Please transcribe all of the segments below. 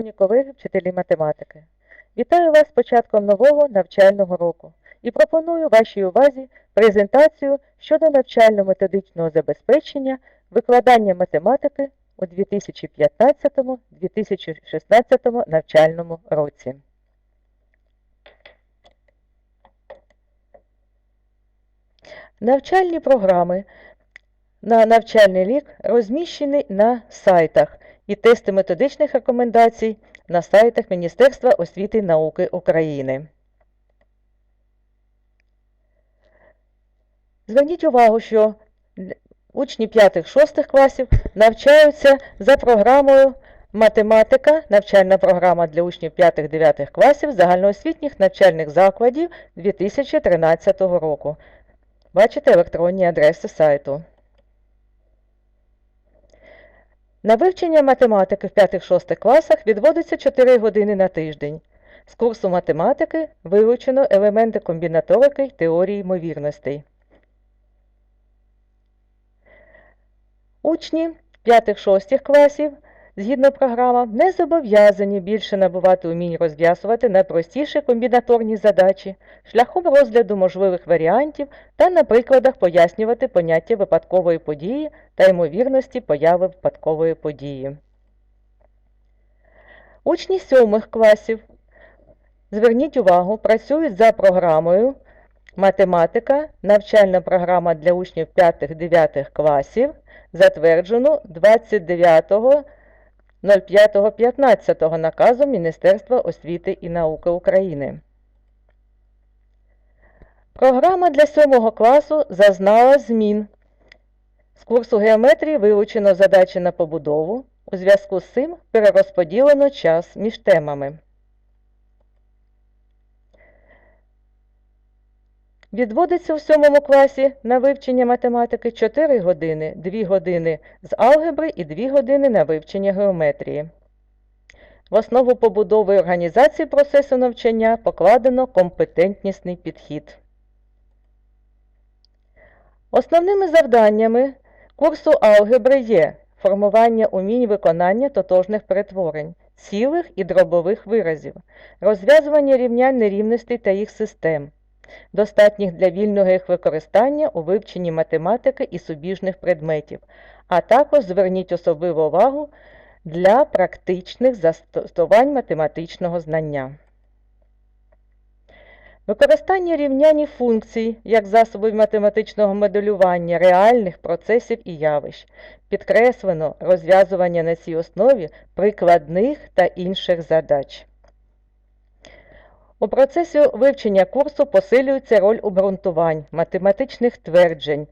Шановні колеги, вчителі математики, вітаю вас з початком нового навчального року і пропоную вашій увазі презентацію щодо навчально-методичного забезпечення викладання математики у 2015-2016 навчальному році. Навчальні програми на навчальний рік розміщені на сайтах і тести методичних рекомендацій на сайтах Міністерства освіти і науки України. Зверніть увагу, що учні 5-6 класів навчаються за програмою математика, навчальна програма для учнів 5-9 класів загальноосвітніх навчальних закладів 2013 року. Бачите електронні адреси сайту. На вивчення математики в 5-6 класах відводиться 4 години на тиждень. З курсу математики вивчено елементи комбінаторики й теорії ймовірностей. Учні 5-6 класів, згідно програмам, не зобов'язані більше набувати умінь розв'язувати найпростіші комбінаторні задачі шляхом розгляду можливих варіантів та на прикладах пояснювати поняття випадкової події та ймовірності появи випадкової події. Учні 7 класів, зверніть увагу, працюють за програмою Математика, навчальна програма для учнів 5-9 класів, затверджену 29.05.15 наказу Міністерства освіти і науки України. Програма для 7 класу зазнала змін. З курсу геометрії вилучено задачі на побудову. У зв'язку з цим перерозподілено час між темами. Відводиться у 7 класі на вивчення математики 4 години, 2 години з алгебри і 2 години на вивчення геометрії. В основу побудови організації процесу навчання покладено компетентнісний підхід. Основними завданнями курсу алгебри є формування умінь виконання тотожних перетворень, цілих і дробових виразів, розв'язування рівнянь нерівностей та їх систем, достатніх для вільного їх використання у вивченні математики і субіжних предметів, а також зверніть особливу увагу для практичних застосувань математичного знання. Використання рівнянь функцій як засобів математичного моделювання реальних процесів і явищ, підкреслено розв'язування на цій основі прикладних та інших задач. У процесі вивчення курсу посилюється роль обґрунтувань, математичних тверджень,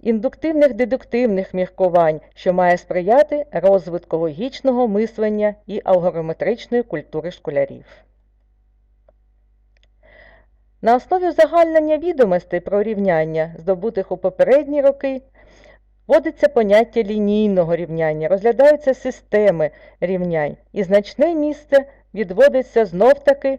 індуктивних дедуктивних міркувань, що має сприяти розвитку логічного мислення і алгоритмічної культури школярів. На основі узагальнення відомостей про рівняння, здобутих у попередні роки, вводиться поняття лінійного рівняння, розглядаються системи рівнянь, і значне місце відводиться знов-таки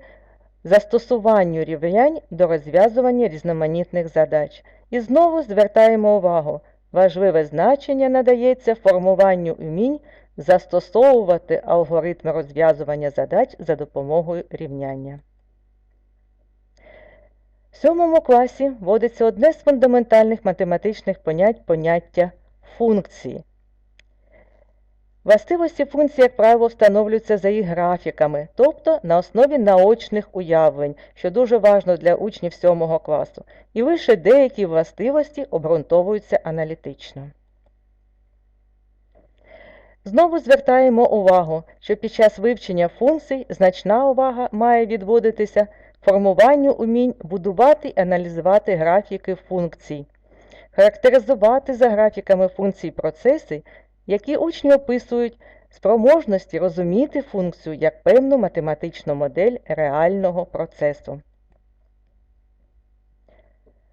застосуванню рівнянь до розв'язування різноманітних задач. І знову звертаємо увагу, важливе значення надається формуванню умінь застосовувати алгоритми розв'язування задач за допомогою рівняння. В сьомому класі вводиться одне з фундаментальних математичних понять поняття функції. Властивості функцій, як правило, встановлюються за їх графіками, тобто на основі наочних уявлень, що дуже важливо для учнів 7 класу, і лише деякі властивості обґрунтовуються аналітично. Знову звертаємо увагу, що під час вивчення функцій значна увага має відводитися формуванню умінь будувати і аналізувати графіки функцій, характеризувати за графіками функцій процеси, які учні описують спроможності розуміти функцію як певну математичну модель реального процесу.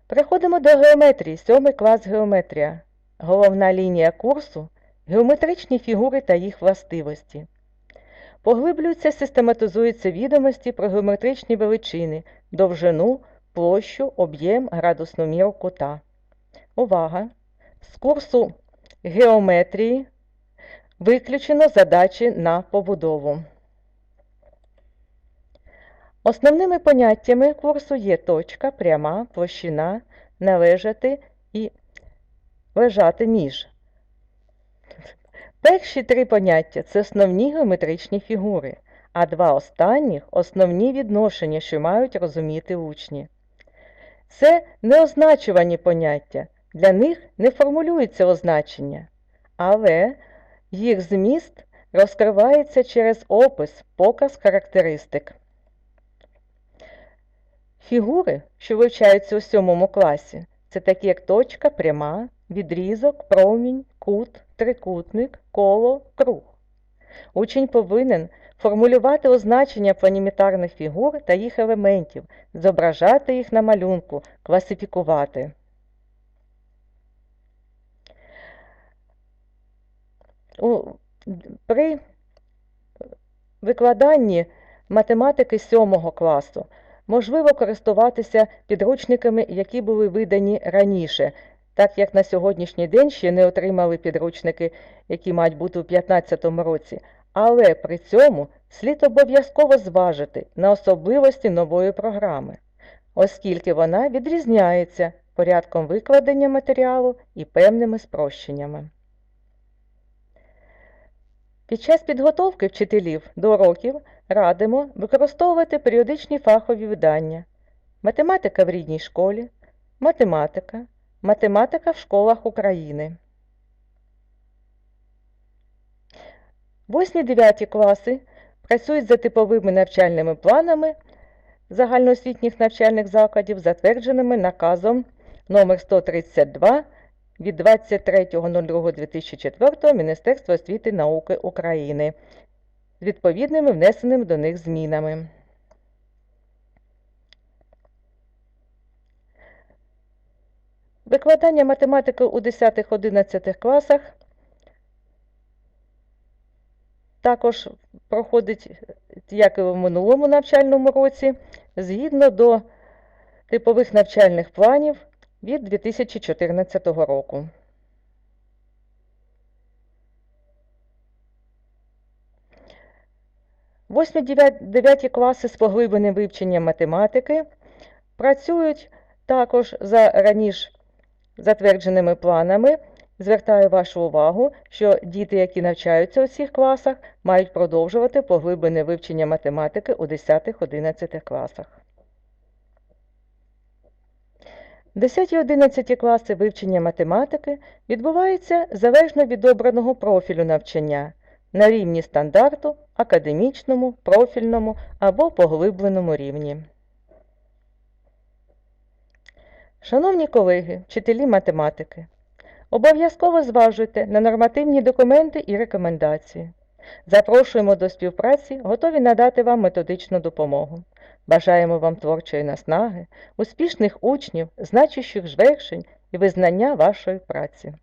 Переходимо до геометрії, 7 клас геометрія. Головна лінія курсу геометричні фігури та їх властивості. Поглиблюються, систематизуються відомості про геометричні величини, довжину, площу, об'єм, градусну міру кута. Увага! З курсу геометрії Виключено задачі на побудову. Основними поняттями курсу є точка, пряма, площина, належати і лежати між. Перші три поняття це основні геометричні фігури, а два останніх основні відношення, що мають розуміти учні. Це неозначувані поняття, для них не формулюється означення, але їх зміст розкривається через опис, показ характеристик. Фігури, що вивчаються у сьомому класі, це такі як точка, пряма, відрізок, промінь, кут, трикутник, коло, круг. Учень повинен формулювати означення планімітарних фігур та їх елементів, зображати їх на малюнку, класифікувати. При викладанні математики 7 класу можливо користуватися підручниками, які були видані раніше, так як на сьогоднішній день ще не отримали підручники, які мають бути у 2015 році. Але при цьому слід обов'язково зважити на особливості нової програми, оскільки вона відрізняється порядком викладення матеріалу і певними спрощеннями. Під час підготовки вчителів до уроків радимо використовувати періодичні фахові видання Математика в рідній школі, математика, математика в школах України. 8-9 класи працюють за типовими навчальними планами загальноосвітніх навчальних закладів, затвердженими наказом номер 132 від 23.02.2004 Міністерства освіти і науки України з відповідними внесеними до них змінами. Викладання математики у 10-11 класах також проходить, як і в минулому навчальному році, згідно до типових навчальних планів від 2014 року. Восьмі 9 класи з поглибленим вивченням математики працюють також за раніше затвердженими планами. Звертаю вашу увагу, що діти, які навчаються у цих класах, мають продовжувати поглиблене вивчення математики у 10-11 класах. 10 і 11 класи вивчення математики відбуваються залежно від обраного профілю навчання на рівні стандарту, академічному, профільному або поглибленому рівні. Шановні колеги, вчителі математики, обов'язково зважуйте на нормативні документи і рекомендації. Запрошуємо до співпраці, готові надати вам методичну допомогу. Бажаємо вам творчої наснаги, успішних учнів, значущих звершень і визнання вашої праці.